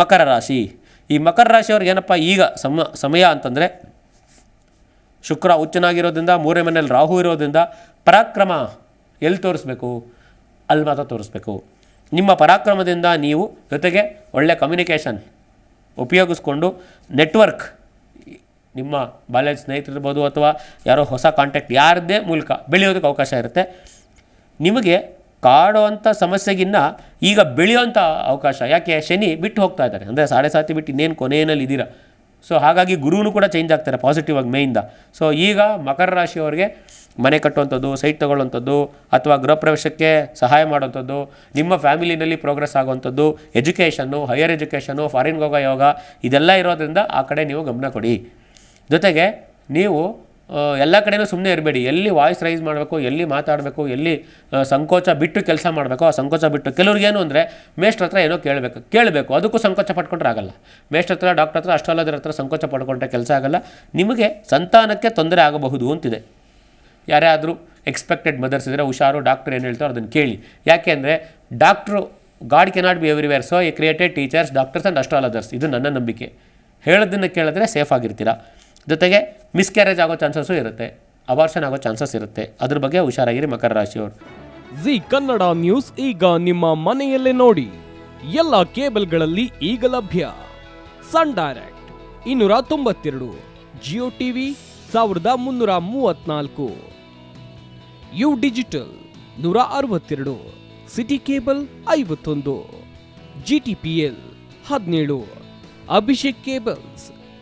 ಮಕರ ರಾಶಿ. ಈ ಮಕರ ರಾಶಿಯವ್ರಿಗೆ ಏನಪ್ಪ ಈಗ ಸಮ, ಸಮಯ ಅಂತಂದರೆ ಶುಕ್ರ ಉಚ್ಚನಾಗಿರೋದ್ರಿಂದ ಮೂರನೇ ಮನೇಲಿ ರಾಹು ಇರೋದ್ರಿಂದ ಪರಾಕ್ರಮ ಎಲ್ಲಿ ತೋರಿಸ್ಬೇಕು? ಅಲ್ಲಿ ಮಾತ್ರ ತೋರಿಸ್ಬೇಕು. ನಿಮ್ಮ ಪರಾಕ್ರಮದಿಂದ ನೀವು ಜೊತೆಗೆ ಒಳ್ಳೆ ಕಮ್ಯುನಿಕೇಷನ್ ಉಪಯೋಗಿಸ್ಕೊಂಡು ನೆಟ್ವರ್ಕ್ ನಿಮ್ಮ ಬಾಲ್ಯದ ಸ್ನೇಹಿತರಿರ್ಬೋದು ಅಥವಾ ಯಾರೋ ಹೊಸ ಕಾಂಟ್ಯಾಕ್ಟ್ ಯಾರದ್ದೇ ಮೂಲಕ ಬೆಳೆಯೋದಕ್ಕೆ ಅವಕಾಶ ಇರುತ್ತೆ. ನಿಮಗೆ ಕಾಡುವಂಥ ಸಮಸ್ಯೆಗಿನ್ನ ಈಗ ಬೆಳೆಯುವಂಥ ಅವಕಾಶ. ಯಾಕೆ? ಶನಿ ಬಿಟ್ಟು ಹೋಗ್ತಾ ಇದ್ದಾರೆ. ಅಂದರೆ ಸಾಡೆ ಸಾತಿ ಬಿಟ್ಟು ಇನ್ನೇನು ಕೊನೆಯಲ್ಲಿ ಇದ್ದೀರಾ? ಸೊ ಹಾಗಾಗಿ ಗುರುನು ಕೂಡ ಚೇಂಜ್ ಆಗ್ತಾರೆ ಪಾಸಿಟಿವ್ ಆಗಿ ಮೇಯಿಂದ. ಸೊ ಈಗ ಮಕರ ರಾಶಿಯವರಿಗೆ ಮನೆ ಕಟ್ಟುವಂಥದ್ದು ಸೈಟ್ ತೊಗೊಳ್ಳುವಂಥದ್ದು, ಅಥವಾ ಗೃಹ ಪ್ರವೇಶಕ್ಕೆ ಸಹಾಯ ಮಾಡುವಂಥದ್ದು, ನಿಮ್ಮ ಫ್ಯಾಮಿಲಿನಲ್ಲಿ ಪ್ರೋಗ್ರೆಸ್ ಆಗುವಂಥದ್ದು ಎಜುಕೇಷನ್ನು ಹೈಯರ್ ಎಜುಕೇಷನ್ನು ಫಾರಿನ್ಗೆ ಹೋಗೋ ಯೋಗ, ಇದೆಲ್ಲ ಇರೋದ್ರಿಂದ ಆ ಕಡೆ ನೀವು ಗಮನ ಕೊಡಿ. ಜೊತೆಗೆ ನೀವು ಎಲ್ಲ ಕಡೆಯೂ ಸುಮ್ಮನೆ ಇರಬೇಡಿ. ಎಲ್ಲಿ ವಾಯ್ಸ್ ರೈಸ್ ಮಾಡಬೇಕು, ಎಲ್ಲಿ ಮಾತಾಡಬೇಕು, ಎಲ್ಲಿ ಸಂಕೋಚ ಬಿಟ್ಟು ಕೆಲಸ ಮಾಡಬೇಕು, ಆ ಸಂಕೋಚ ಬಿಟ್ಟು ಕೆಲವ್ರಿಗೇನು ಅಂದರೆ ಮೇಷ್ಟ್ರ ಹತ್ರ ಏನೋ ಕೇಳಬೇಕು. ಕೇಳಬೇಕು. ಅದಕ್ಕೂ ಸಂಕೋಚ ಪಡ್ಕೊಂಡ್ರೆ ಆಗಲ್ಲ. ಮೇಷ್ಟ್ರ ಹತ್ರ ಡಾಕ್ಟರ್ ಹತ್ರ ಅಷ್ಟೊಲ್ಲದ್ರ ಹತ್ರ ಸಂಕೋಚ ಪಡ್ಕೊಂಡ್ರೆ ಕೆಲಸ ಆಗಲ್ಲ. ನಿಮಗೆ ಸಂತಾನಕ್ಕೆ ತೊಂದರೆ ಆಗಬಹುದು ಅಂತಿದೆ. ಯಾರೇ ಆದರೂ ಎಕ್ಸ್ಪೆಕ್ಟೆಡ್ ಮದರ್ಸ್ ಇದ್ದರೆ ಹುಷಾರು ಡಾಕ್ಟರ್ ಏನು ಹೇಳ್ತಾರೋ ಅದನ್ನು ಕೇಳಿ. ಯಾಕೆ ಅಂದರೆ doctor god cannot be everywhere so a created teachers doctors and astrologers ಇದು ನನ್ನ ನಂಬಿಕೆ. ಹೇಳೋದನ್ನು ಕೇಳಿದ್ರೆ ಸೇಫ್ ಆಗಿರ್ತೀರ? ಜೊತೆಗೆ ಮಿಸ್ಕ್ಯಾರೇಜ್ ಆಗೋ ಚಾನ್ಸಸ್ಸು ಇರುತ್ತೆ ಅಬಾರ್ಷನ್ ಆಗೋ ಚಾನ್ಸಸ್ ಇರುತ್ತೆ. ಅದ್ರ ಬಗ್ಗೆ ಹುಷಾರಾಗಿರಿ ಮಕರ ರಾಶಿಯವರು. ಜಿ ಕನ್ನಡ ನ್ಯೂಸ್ ಈಗ ನಿಮ್ಮ ಮನೆಯಲ್ಲೇ ನೋಡಿ. ಎಲ್ಲ ಕೇಬಲ್ಗಳಲ್ಲಿ ಈಗ ಲಭ್ಯ. ಸನ್ ಡೈರೆಕ್ಟ್ ಇನ್ನೂರ ತೊಂಬತ್ತೆರಡು ಜಿಯೋ ಟಿವಿ ಸಾವಿರದ ಮುನ್ನೂರ ಮೂವತ್ನಾಲ್ಕು. ಯು ಡಿಜಿಟಲ್ ನೂರ ಅರವತ್ತೆರಡು ಸಿಟಿ ಕೇಬಲ್ ಐವತ್ತೊಂದು. ಜಿ ಟಿ ಪಿ ಎಲ್ ಹದಿನೇಳು. ಅಭಿಷೇಕ್ ಕೇಬಲ್ಸ್